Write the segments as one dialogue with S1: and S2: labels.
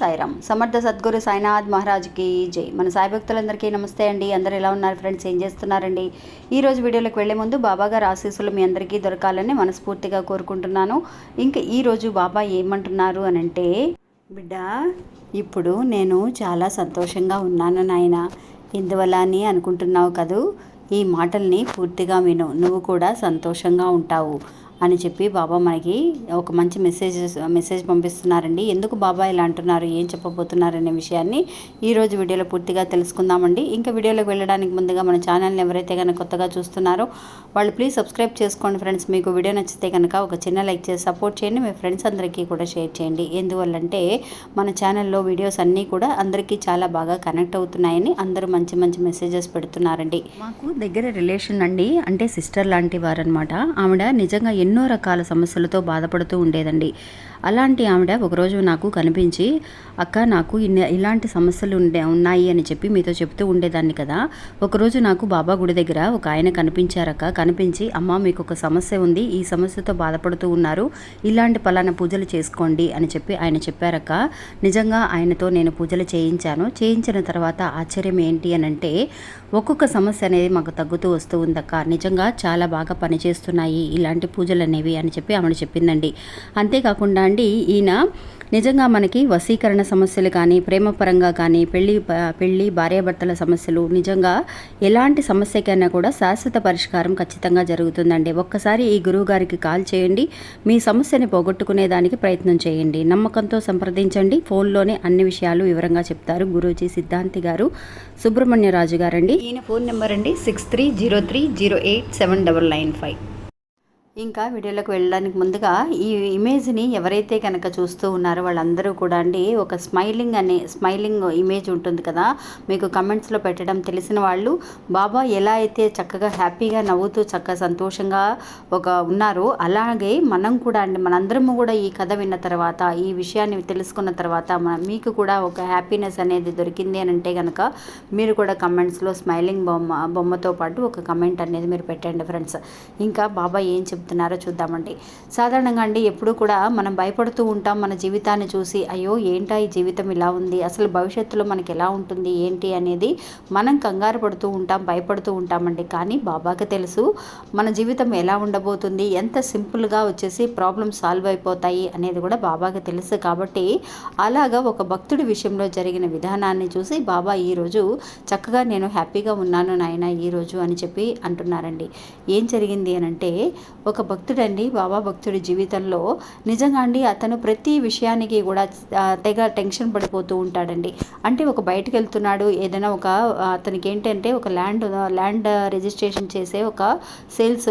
S1: సాయిరామ్. సమర్థ సద్గురు సాయినాథ్ మహారాజ్కి జై. మన సాయి భక్తులందరికీ నమస్తే అండి. అందరు ఎలా ఉన్నారు ఫ్రెండ్స్? ఏం చేస్తున్నారండి? ఈ రోజు వీడియోలోకి వెళ్ళే ముందు బాబాగారు ఆశీస్సులు మీ అందరికీ దొరకాలని మనస్ఫూర్తిగా కోరుకుంటున్నాను. ఇంకా ఈరోజు బాబా ఏమంటున్నారు అని అంటే బిడ్డ ఇప్పుడు నేను చాలా సంతోషంగా ఉన్నాను నాయన. ఎందువల్ల అని అనుకుంటున్నావు కదూ? ఈ మాటల్ని పూర్తిగా విను. నువ్వు కూడా సంతోషంగా ఉంటావు. అని చెప్పి బాబా మనకి ఒక మంచి మెసేజ్ మెసేజ్ పంపిస్తున్నారండి. ఎందుకు బాబా ఇలా అంటున్నారు? ఏం చెప్పబోతున్నారు అనే విషయాన్ని ఈరోజు వీడియోలో పూర్తిగా తెలుసుకుందామండి. ఇంకా వీడియోలోకి వెళ్ళడానికి ముందుగా మన ఛానల్ని ఎవరైతే కనుక కొత్తగా చూస్తున్నారో వాళ్ళు ప్లీజ్ సబ్స్క్రైబ్ చేసుకోండి ఫ్రెండ్స్. మీకు వీడియో నచ్చితే కనుక ఒక చిన్న లైక్ చేసి సపోర్ట్ చేయండి. మీ ఫ్రెండ్స్ అందరికీ కూడా షేర్ చేయండి. ఎందువల్లంటే మన ఛానల్లో వీడియోస్ అన్నీ కూడా అందరికీ చాలా బాగా కనెక్ట్ అవుతున్నాయని అందరూ మంచి మంచి మెసేజెస్ పెడుతున్నారండి. మాకు దగ్గర రిలేషన్ అండి. అంటే సిస్టర్ లాంటి వారు అనమాట ఆవిడ నిజంగా ఎన్ని ఎన్నో రకాల సమస్యలతో బాధపడుతూ ఉండేదండి. అలాంటి ఆవిడ ఒకరోజు నాకు కనిపించి అక్క నాకు ఇన్ని ఇలాంటి సమస్యలు ఉండే ఉన్నాయి అని చెప్పి మీతో చెప్తూ ఉండేదాన్ని కదా. ఒకరోజు నాకు బాబా గుడి దగ్గర ఒక ఆయన కనిపించారక్క. కనిపించి అమ్మ మీకు ఒక సమస్య ఉంది. ఈ సమస్యతో బాధపడుతూ ఉన్నారు. ఇలాంటి పలానా పూజలు చేసుకోండి అని చెప్పి ఆయన చెప్పారక్క. నిజంగా ఆయనతో నేను పూజలు చేయించాను. చేయించిన తర్వాత ఆశ్చర్యం ఏంటి అని అంటే ఒక్కొక్క సమస్య అనేది మాకు తగ్గుతూ వస్తూ ఉందక్క. నిజంగా చాలా బాగా పనిచేస్తున్నాయి ఇలాంటి పూజలు అనేవి అని చెప్పి ఆమెను చెప్పిందండి. అంతేకాకుండా అండి ఈయన నిజంగా మనకి వశీకరణ సమస్యలు కానీ ప్రేమపరంగా కానీ పెళ్ళి పెళ్ళి భార్యాభర్తల సమస్యలు నిజంగా ఎలాంటి సమస్యకైనా కూడా శాశ్వత పరిష్కారం ఖచ్చితంగా జరుగుతుందండి. ఒక్కసారి ఈ గురువు గారికి కాల్ చేయండి. మీ సమస్యని పోగొట్టుకునేదానికి ప్రయత్నం చేయండి. నమ్మకంతో సంప్రదించండి. ఫోన్లోనే అన్ని విషయాలు వివరంగా చెప్తారు గురూజీ సిద్ధాంతి గారు. సుబ్రహ్మణ్యరాజు గారండి. ఈయన ఫోన్ నెంబర్ అండి six three zero three zero eight seven double nine five. ఇంకా వీడియోలోకి వెళ్ళడానికి ముందుగా ఈ ఇమేజ్ని ఎవరైతే కనుక చూస్తూ ఉన్నారో వాళ్ళందరూ కూడా అండి ఒక స్మైలింగ్ అనే స్మైలింగ్ ఇమేజ్ ఉంటుంది కదా మీకు కమెంట్స్లో పెట్టడం తెలిసిన వాళ్ళు బాబా ఎలా అయితే చక్కగా హ్యాపీగా నవ్వుతూ చక్కగా సంతోషంగా ఒక ఉన్నారో అలాగే మనం కూడా అండి మనందరము కూడా ఈ కథ విన్న తర్వాత ఈ విషయాన్ని తెలుసుకున్న తర్వాత మన మీకు కూడా ఒక హ్యాపీనెస్ అనేది దొరికింది అని అంటే కనుక మీరు కూడా కమెంట్స్లో స్మైలింగ్ బొమ్మ బొమ్మతో పాటు ఒక కమెంట్ అనేది మీరు పెట్టండి ఫ్రెండ్స్. ఇంకా బాబా ఏం చెప్తారు చెప్తున్నారో చూద్దామండి. సాధారణంగా అండి ఎప్పుడు కూడా మనం భయపడుతూ ఉంటాం మన జీవితాన్ని చూసి అయ్యో ఏంటా ఈ జీవితం ఇలా ఉంది? అసలు భవిష్యత్తులో మనకి ఎలా ఉంటుంది? ఏంటి? అనేది మనం కంగారు పడుతూ ఉంటాం భయపడుతూ ఉంటామండి. కానీ బాబాకి తెలుసు మన జీవితం ఎలా ఉండబోతుంది ఎంత సింపుల్గా వచ్చేసి ప్రాబ్లమ్స్ సాల్వ్ అయిపోతాయి అనేది కూడా బాబాకి తెలుసు కాబట్టి అలాగా ఒక భక్తుడి విషయంలో జరిగిన విధానాన్ని చూసి బాబా ఈరోజు చక్కగా నేను హ్యాపీగా ఉన్నాను నాయన ఈరోజు అని చెప్పి అంటున్నారండి. ఏం జరిగింది అని అంటే ఒక భక్తుడండి బాబా భక్తుడి జీవితంలో. నిజంగా అండి అతను ప్రతి విషయానికి కూడా తెగ టెన్షన్ పడిపోతూ ఉంటాడండి. అంటే ఒక బయటకు వెళ్తున్నాడు ఏదైనా ఒక అతనికి ఏంటంటే ఒక ల్యాండ్ ల్యాండ్ రిజిస్ట్రేషన్ చేసే ఒక సేల్స్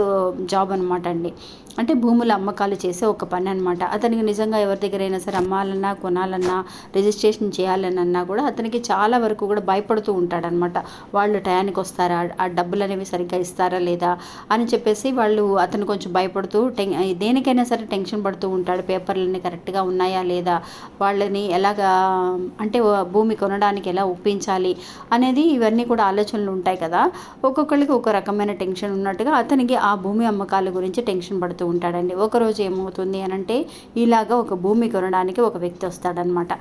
S1: జాబ్ అనమాట అండి. అంటే భూముల అమ్మకాలు చేసే ఒక పని అనమాట అతనికి నిజంగా ఎవరి దగ్గరైనా సరే అమ్మాలన్నా కొనాలన్నా రిజిస్ట్రేషన్ చేయాలన్నా కూడా అతనికి చాలా వరకు కూడా భయపడుతూ ఉంటాడనమాట వాళ్ళు టయానికి వస్తారా ఆ డబ్బులు అనేవి సరిగ్గా ఇస్తారా లేదా? అని చెప్పేసి వాళ్ళు అతను కొంచెం భయపడుతూ టెన్ దేనికైనా సరే టెన్షన్ పడుతూ ఉంటాడు. పేపర్లన్నీ కరెక్ట్గా ఉన్నాయా లేదా? వాళ్ళని ఎలాగా అంటే భూమి కొనడానికి ఎలా ఒప్పించాలి అనేది ఇవన్నీ కూడా ఆలోచనలు ఉంటాయి కదా. ఒక్కొక్కరికి ఒక రకమైన టెన్షన్ ఉన్నట్టుగా అతనికి ఆ భూమి అమ్మకాల గురించి టెన్షన్ పడుతుంది మాట్లాడుతూ ఉంటాడండి. ఒకరోజు ఏమవుతుంది అని అంటే ఇలాగ ఒక భూమి కొనడానికి ఒక వ్యక్తి వస్తాడనమాట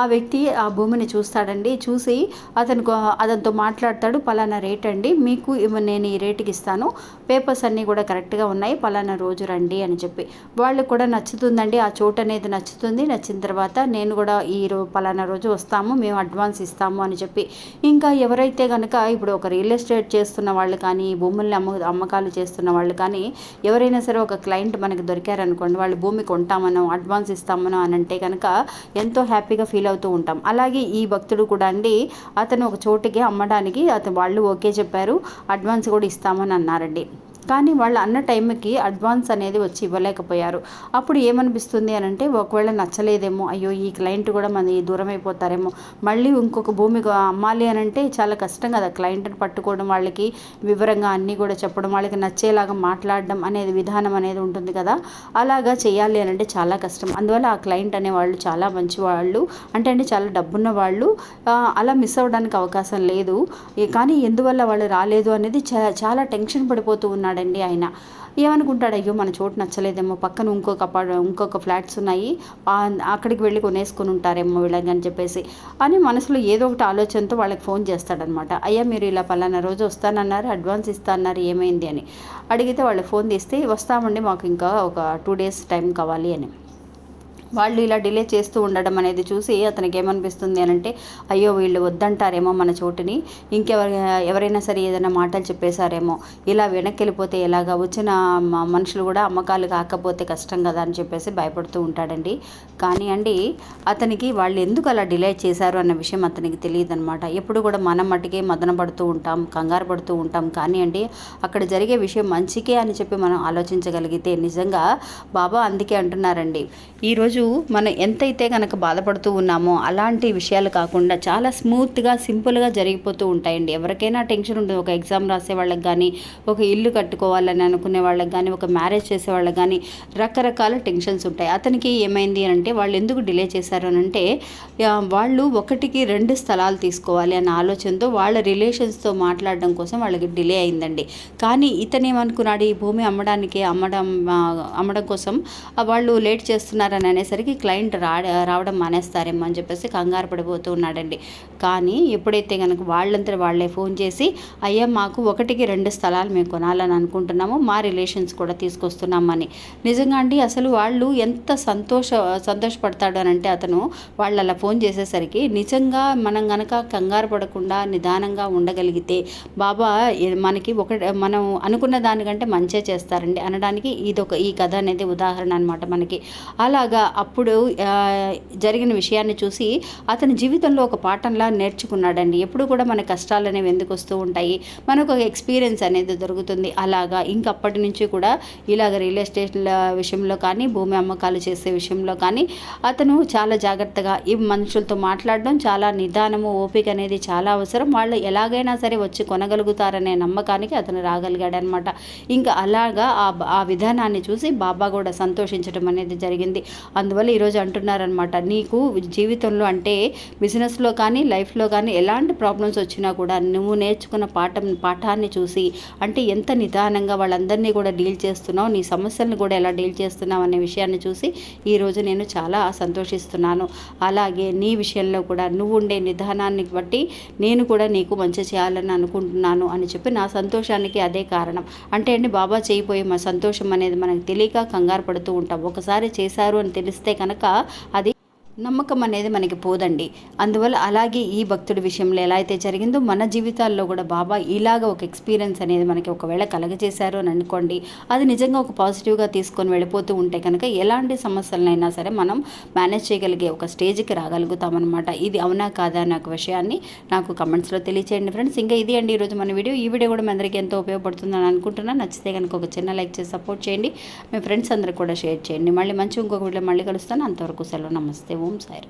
S1: ఆ వ్యక్తి ఆ భూమిని చూస్తాడండి. చూసి అతను అతనితో మాట్లాడతాడు పలానా రేట్ అండి మీకు నేను ఈ రేటుకి ఇస్తాను. పేపర్స్ అన్నీ కూడా కరెక్ట్గా ఉన్నాయి పలానా రోజు రండి అని చెప్పి. వాళ్ళకి కూడా నచ్చుతుందండి. ఆ చోటు అనేది నచ్చుతుంది. నచ్చిన తర్వాత నేను కూడా ఈ రో పలానా రోజు వస్తాము మేము అడ్వాన్స్ ఇస్తాము అని చెప్పి. ఇంకా ఎవరైతే కనుక ఇప్పుడు ఒక రియల్ ఎస్టేట్ చేస్తున్న వాళ్ళు కానీ భూముల్ని అమ్మ అమ్మకాలు చేస్తున్న వాళ్ళు కానీ ఎవరైనా సరే ఒక క్లయింట్ మనకి దొరికారనుకోండి వాళ్ళు భూమి కొంటామనో అడ్వాన్స్ ఇస్తామనో అని అంటే కనుక ఎంతో హ్యాపీగా ఫీల్ అవుతూ ఉంటాం. అలాగే ఈ భక్తుడు కూడా అండి అతను ఒక చోటుకి అమ్మడానికి అతను వాళ్ళు ఓకే చెప్పారు అడ్వాన్స్ కూడా ఇస్తామని అన్నారండి. కానీ వాళ్ళు అన్న టైంకి అడ్వాన్స్ అనేది వచ్చి ఇవ్వలేకపోయారు. అప్పుడు ఏమనిపిస్తుంది అని అంటే ఒకవేళ నచ్చలేదేమో అయ్యో ఈ క్లయింట్ కూడా మన దూరం అయిపోతారేమో మళ్ళీ ఇంకొక భూమి అమ్మాలి అని అంటే చాలా కష్టం కదా. క్లయింట్ని పట్టుకోవడం వాళ్ళకి వివరంగా అన్నీ కూడా చెప్పడం వాళ్ళకి నచ్చేలాగా మాట్లాడడం అనేది విధానం అనేది ఉంటుంది కదా. అలాగా చేయాలి అని అంటే చాలా కష్టం. అందువల్ల ఆ క్లయింట్ అనే వాళ్ళు చాలా మంచి వాళ్ళు అంటే అంటే చాలా డబ్బున్న వాళ్ళు. అలా మిస్ అవ్వడానికి అవకాశం లేదు. కానీ ఎందువల్ల వాళ్ళు రాలేదు అనేది చాలా టెన్షన్ పడిపోతూ ఉన్నాడు ఉన్నాడండి ఆయన. ఏమనుకుంటాడు? అయ్యో మన చోటు నచ్చలేదేమో. పక్కన ఇంకొక అపార్ట్ ఇంకొక ఫ్లాట్స్ ఉన్నాయి. అక్కడికి వెళ్ళి కొనేసుకుని ఉంటారేమో వీళ్ళకి అని చెప్పేసి. అని మనసులో ఏదో ఒకటి ఆలోచనతో వాళ్ళకి ఫోన్ చేస్తాడనమాట. అయ్యా మీరు ఇలా పలానా రోజు వస్తానన్నారు అడ్వాన్స్ ఇస్తానన్నారు ఏమైంది? అని. అడిగితే వాళ్ళు ఫోన్ తీస్తే వస్తామండి మాకు ఇంకా ఒక టూ డేస్ టైం కావాలి అని. వాళ్ళు ఇలా డిలే చేస్తూ ఉండడం అనేది చూసి అతనికి ఏమనిపిస్తుంది అని అంటే అయ్యో వీళ్ళు వద్దంటారేమో మన చోటుని. ఇంకెవరి ఎవరైనా సరే ఏదైనా మాటలు చెప్పేశారేమో. ఇలా వెనక్కి వెళ్ళిపోతే ఎలాగా? వచ్చిన మ- మనుషులు కూడా అమ్మకాలు కాకపోతే కష్టం కదా? అని చెప్పేసి భయపడుతూ ఉంటాడండి. కానీ అండి అతనికి వాళ్ళు ఎందుకు అలా డిలే చేశారు అన్న విషయం అతనికి తెలియదు అనమాట ఎప్పుడు కూడా మనం మట్టుకే మదన పడుతూ ఉంటాం కంగారు పడుతూ ఉంటాం. కానీ అండి అక్కడ జరిగే విషయం మంచికే అని చెప్పి మనం ఆలోచించగలిగితే నిజంగా బాబా అందుకే అంటున్నారండి. ఈరోజు మనం ఎంతైతే కనుక బాధపడుతూ ఉన్నామో అలాంటి విషయాలు కాకుండా చాలా స్మూత్గా సింపుల్గా జరిగిపోతూ ఉంటాయండి. ఎవరికైనా టెన్షన్ ఉంటుంది ఒక ఎగ్జామ్ రాసే వాళ్ళకి కానీ ఒక ఇల్లు కట్టుకోవాలని అనుకునే వాళ్ళకి కానీ ఒక మ్యారేజ్ చేసే వాళ్ళకి కానీ రకరకాల టెన్షన్స్ ఉంటాయి. అతనికి ఏమైంది అని అంటే వాళ్ళు ఎందుకు డిలే చేశారు అని అంటే వాళ్ళు ఒకటికి రెండు స్థలాలు తీసుకోవాలి అన్న ఆలోచనతో వాళ్ళ రిలేషన్స్తో మాట్లాడడం కోసం వాళ్ళకి డిలే అయిందండి. కానీ ఇతనేమనుకున్నాడు ఈ భూమి అమ్మడానికి అమ్మడం అమ్మడం కోసం వాళ్ళు లేట్ చేస్తున్నారని అనేసి వచ్చేసరికి క్లయింట్ రా రావడం మానేస్తారేమో అని చెప్పేసి కంగారు పడిపోతూ ఉన్నాడండి. కానీ ఎప్పుడైతే కనుక వాళ్ళంతా వాళ్ళే ఫోన్ చేసి అయ్యా మాకు ఒకటికి రెండు స్థలాలు మేము కొనాలని అనుకుంటున్నాము మా రిలేషన్స్ కూడా తీసుకొస్తున్నామని నిజంగా అండి అసలు వాళ్ళు ఎంత సంతోష సంతోషపడతాడు అని అంటే అతను వాళ్ళు అలా ఫోన్ చేసేసరికి నిజంగా మనం గనక కంగారు పడకుండా నిదానంగా ఉండగలిగితే బాబా మనకి ఒక మనం అనుకున్న దానికంటే మంచే చేస్తారండి అనడానికి ఇదొక ఈ కథ అనేది ఉదాహరణ అనమాట మనకి. అలాగా అప్పుడు జరిగిన విషయాన్ని చూసి అతని జీవితంలో ఒక పాఠంలా నేర్చుకున్నాడండి. ఎప్పుడు కూడా మన కష్టాలు అనేవి ఎందుకు వస్తూ ఉంటాయి? మనకు ఒక ఎక్స్పీరియన్స్ అనేది దొరుకుతుంది. అలాగా ఇంకప్పటి నుంచి కూడా ఇలాగ రియల్ ఎస్టేట్ల విషయంలో కానీ భూమి అమ్మకాలు చేసే విషయంలో కానీ అతను చాలా జాగ్రత్తగా ఈ మనుషులతో మాట్లాడడం చాలా నిదానము ఓపిక అనేది చాలా అవసరం. వాళ్ళు ఎలాగైనా సరే వచ్చి కొనగలుగుతారనే నమ్మకానికి అతను రాగలిగాడనమాట. ఇంకా అలాగా ఆ ఆ విధానాన్ని చూసి బాబా కూడా సంతోషించడం అనేది జరిగింది. అందువల్ల ఈరోజు అంటున్నారనమాట నీకు జీవితంలో అంటే బిజినెస్లో కానీ లైఫ్లో కానీ ఎలాంటి ప్రాబ్లమ్స్ వచ్చినా కూడా నువ్వు నేర్చుకున్న పాఠం పాఠాన్ని చూసి అంటే ఎంత నిదానంగా వాళ్ళందరినీ కూడా డీల్ చేస్తున్నావు నీ సమస్యలను కూడా ఎలా డీల్ చేస్తున్నావు అనే విషయాన్ని చూసి ఈరోజు నేను చాలా సంతోషిస్తున్నాను. అలాగే నీ విషయంలో కూడా నువ్వు ఉండే నిదానాన్ని బట్టి నేను కూడా నీకు మంచి చేయాలని అనుకుంటున్నాను అని చెప్పి నా సంతోషానికి అదే కారణం. అంటే అండి బాబా చేయిపోయే మా సంతోషం అనేది మనకు తెలియక కంగారు పడుతూ ఉంటాం. ఒకసారి చేశారు అని తెలిస్తే కనుక అది నమ్మకం అనేది మనకి పోదండి. అందువల్ల అలాగే ఈ భక్తుడి విషయంలో ఎలా అయితే జరిగిందో మన జీవితాల్లో కూడా బాబా ఇలాగ ఒక ఎక్స్పీరియన్స్ అనేది మనకి ఒకవేళ కలగజేశారు అని అనుకోండి అది నిజంగా ఒక పాజిటివ్గా తీసుకొని వెళ్ళిపోతూ ఉంటే కనుక ఎలాంటి సమస్యలనైనా సరే మనం మేనేజ్ చేయగలిగే ఒక స్టేజ్కి రాగలుగుతామన్నమాట. ఇది అవునా కాదా అనే ఒక విషయాన్ని నాకు కమెంట్స్లో తెలియచేయండి ఫ్రెండ్స్. ఇంకా ఇది అండి ఈరోజు మన వీడియో. ఈ వీడియో కూడా మీ అందరికీ ఎంతో ఉపయోగపడుతుందని అనుకుంటున్నాను నచ్చితే కనుక ఒక చిన్న లైక్ చేసి సపోర్ట్ చేయండి. మీ ఫ్రెండ్స్ అందరికి కూడా షేర్ చేయండి. మళ్ళీ మంచి ఇంకొక వీడియో మళ్ళీ కలుస్తాను. అంతవరకు సెలవు. నమస్తే. ఓం సాయి